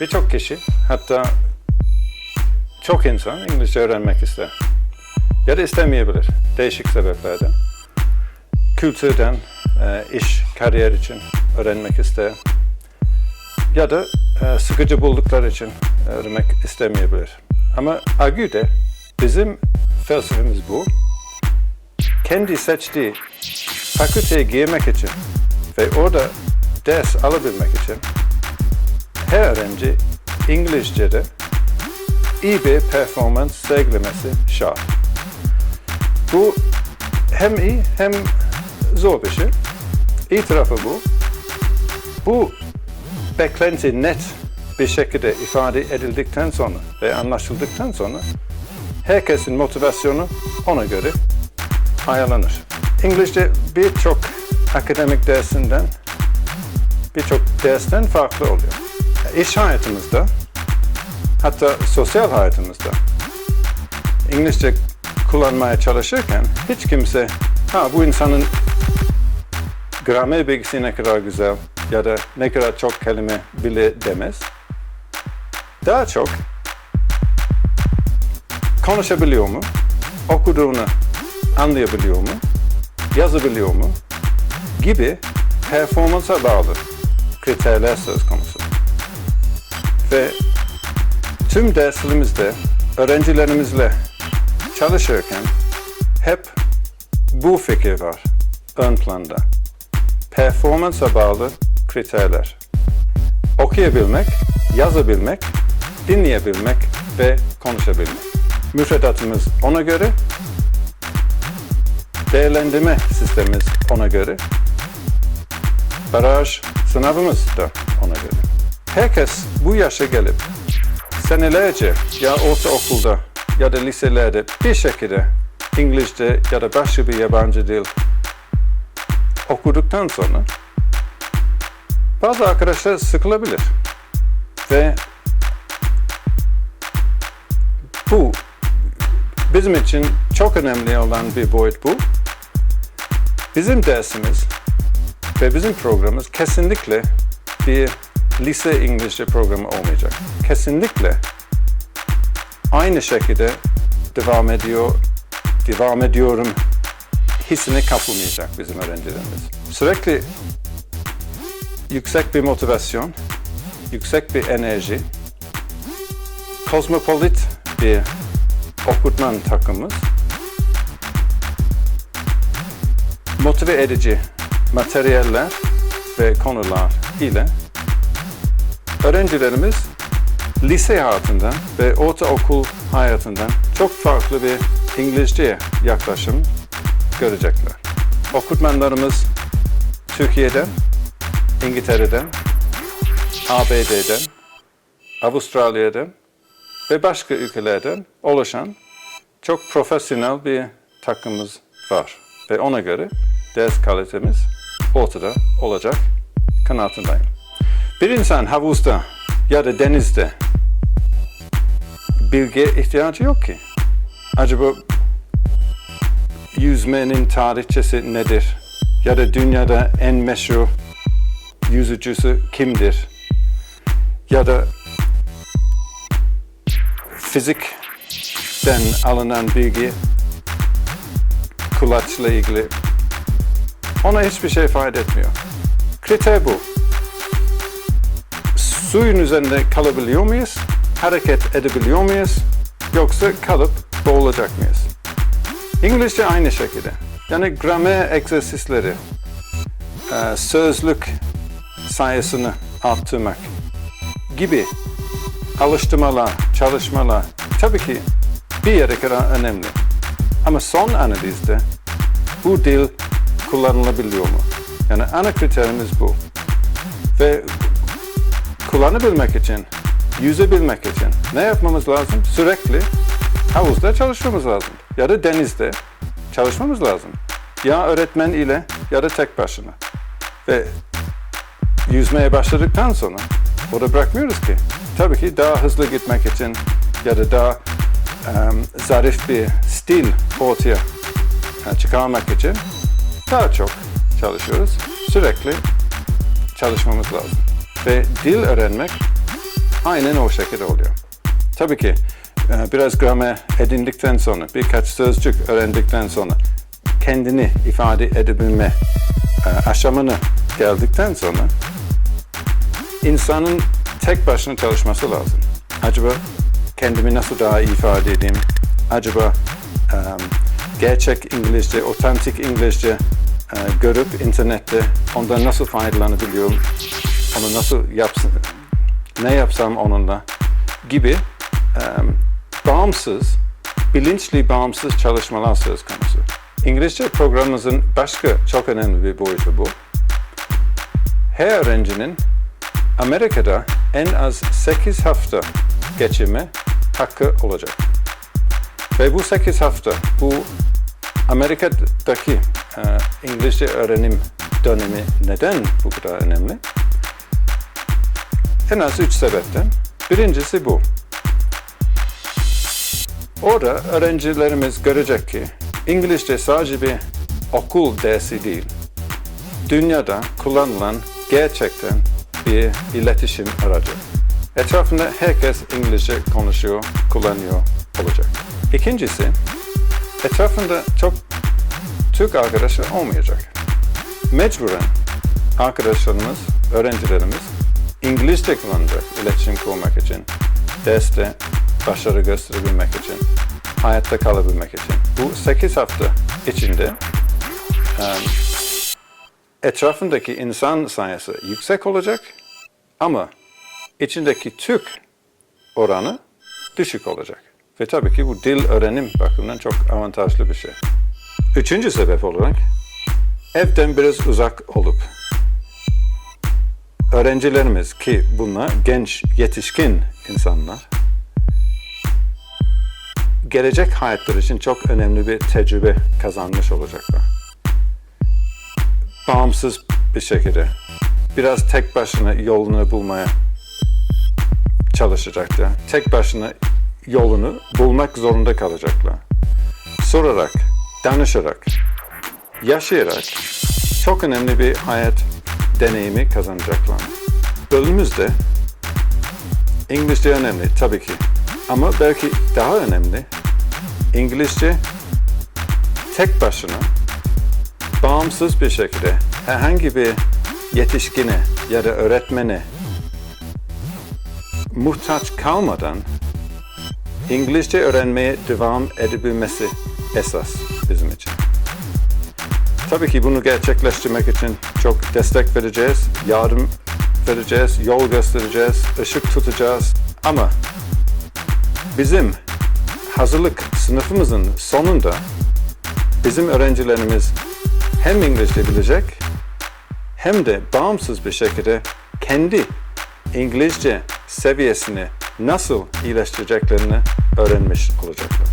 Birçok kişi hatta çok insan İngilizce öğrenmek ister. Ya da istemeyebilir değişik sebeplerden. Kültürden, e, iş, kariyer için öğrenmek ister. Ya da e, sıkıcı buldukları için öğrenmek istemeyebilir. Ama Agü'de bizim felsefemiz bu. Kendi seçtiği fakülteye girmek için ve orada ders alabilmek için her öğrenci İngilizce'de iyi bir performans sergilemesi şart. Bu hem iyi hem zor bir şey. İyi tarafı bu. Bu beklenti net bir şekilde ifade edildikten sonra ve anlaşıldıktan sonra herkesin motivasyonu ona göre ayarlanır. İngilizce birçok akademik dersinden birçok dersten farklı oluyor. İş hayatımızda hatta sosyal hayatımızda İngilizce kullanmaya çalışırken hiç kimse ha bu insanın gramer bilgisi ne kadar güzel ya da ne kadar çok kelime bile demez. Daha çok konuşabiliyor mu? Okuduğunu anlayabiliyor mu? Yazabiliyor mu? Gibi performansa bağlı kriterler söz konusu. Ve tüm derslerimizde öğrencilerimizle çalışırken hep bu fikir var ön planda. Performansa bağlı kriterler. Okuyabilmek, yazabilmek, dinleyebilmek ve konuşabilmek. Müfredatımız ona göre, değerlendirme sistemimiz ona göre, baraj sınavımız da ona göre. Herkes bu yaşa gelip senelerce ya ortaokulda ya da liselerde bir şekilde İngilizce ya da başka bir yabancı dil okuduktan sonra bazı arkadaşlar sıkılabilir. Ve bu bizim için çok önemli olan bir boyut bu. Bizim dersimiz ve bizim programımız kesinlikle bir lise İngilizce programı olmayacak. Kesinlikle aynı şekilde devam ediyor, devam ediyorum hissine kapılmayacak bizim öğrencilerimiz. Sürekli yüksek bir motivasyon, yüksek bir enerji, kozmopolit bir okutman takımımız, motive edici materyaller ve konular ile öğrencilerimiz lise hayatından ve ortaokul hayatından çok farklı bir İngilizce yaklaşım görecekler. Okutmanlarımız Türkiye'den, İngiltere'den, ABD'den, Avustralya'dan ve başka ülkelerden oluşan çok profesyonel bir takımımız var. Ve ona göre ders kalitemiz ortada olacak kanaatindeyim. Bir insan havuzda ya da denizde bilgiye ihtiyacı yok ki. Acaba yüzmenin tarihçesi nedir? Ya da dünyada en meşhur yüzücüsü kimdir? Ya da fizikten alınan bilgi kulaçla ilgili ona hiçbir şey fayda etmiyor. Kriter bu. Suyun üzerinde kalabiliyor muyuz? Hareket edebiliyor muyuz? Yoksa kalıp boğulacak mıyız? İngilizce aynı şekilde. Yani gramer egzersizleri, e, sözlük sayısını arttırmak gibi alıştırmalar, çalışmalar tabii ki bir yere kadar önemli. Ama son analizde bu dil kullanılabiliyor mu? Yani ana kriterimiz bu. Ve kullanabilmek için, yüzebilmek için ne yapmamız lazım? Sürekli havuzda çalışmamız lazım. Ya da denizde çalışmamız lazım. Ya öğretmen ile ya da tek başına. Ve yüzmeye başladıktan sonra orada bırakmıyoruz ki. Tabii ki daha hızlı gitmek için ya da daha em, zarif bir stil ortaya çıkarmak için daha çok çalışıyoruz. Sürekli çalışmamız lazım. Ve dil öğrenmek aynen o şekilde oluyor. Tabii ki e, biraz gramer edindikten sonra, birkaç sözcük öğrendikten sonra kendini ifade edebilme e, aşamına geldikten sonra insanın tek başına çalışması lazım. Acaba kendimi nasıl daha iyi ifade edeyim? Acaba e, gerçek İngilizce, otantik İngilizce e, görüp internette ondan nasıl faydalanabiliyorum? Onu nasıl yapsın, ne yapsam onunla gibi e, bağımsız, bilinçli bağımsız çalışmalar söz konusu. İngilizce programımızın başka çok önemli bir boyutu bu. Her öğrencinin Amerika'da en az 8 hafta geçirme hakkı olacak. Ve bu 8 hafta, bu Amerika'daki e, İngilizce öğrenim dönemi neden bu kadar önemli? En az üç sebepten. Birincisi bu. Orada öğrencilerimiz görecek ki İngilizce sadece bir okul dersi değil, dünyada kullanılan gerçekten bir iletişim aracı. Etrafında herkes İngilizce konuşuyor, kullanıyor olacak. İkincisi, etrafında çok Türk arkadaşı olmayacak. Mecburen arkadaşlarımız, öğrencilerimiz İngilizce kullanacak iletişim kurmak için, derste başarı gösterebilmek için, hayatta kalabilmek için. Bu 8 hafta içinde em, etrafındaki insan sayısı yüksek olacak ama içindeki Türk oranı düşük olacak. Ve tabii ki bu dil öğrenim bakımından çok avantajlı bir şey. Üçüncü sebep olarak evden biraz uzak olup öğrencilerimiz ki bunlar genç yetişkin insanlar gelecek hayatları için çok önemli bir tecrübe kazanmış olacaklar. Bağımsız bir şekilde biraz tek başına yolunu bulmaya çalışacaklar. Tek başına yolunu bulmak zorunda kalacaklar. Sorarak, danışarak, yaşayarak çok önemli bir hayat deneyimi kazanacaklar. Bölümümüzde İngilizce önemli tabii ki. Ama belki daha önemli İngilizce tek başına bağımsız bir şekilde herhangi bir yetişkine ya da öğretmene muhtaç kalmadan İngilizce öğrenmeye devam edebilmesi esas bizim için. Tabii ki bunu gerçekleştirmek için çok destek vereceğiz, yardım vereceğiz, yol göstereceğiz, ışık tutacağız. Ama bizim hazırlık sınıfımızın sonunda bizim öğrencilerimiz hem İngilizce bilecek hem de bağımsız bir şekilde kendi İngilizce seviyesini nasıl iyileştireceklerini öğrenmiş olacaklar.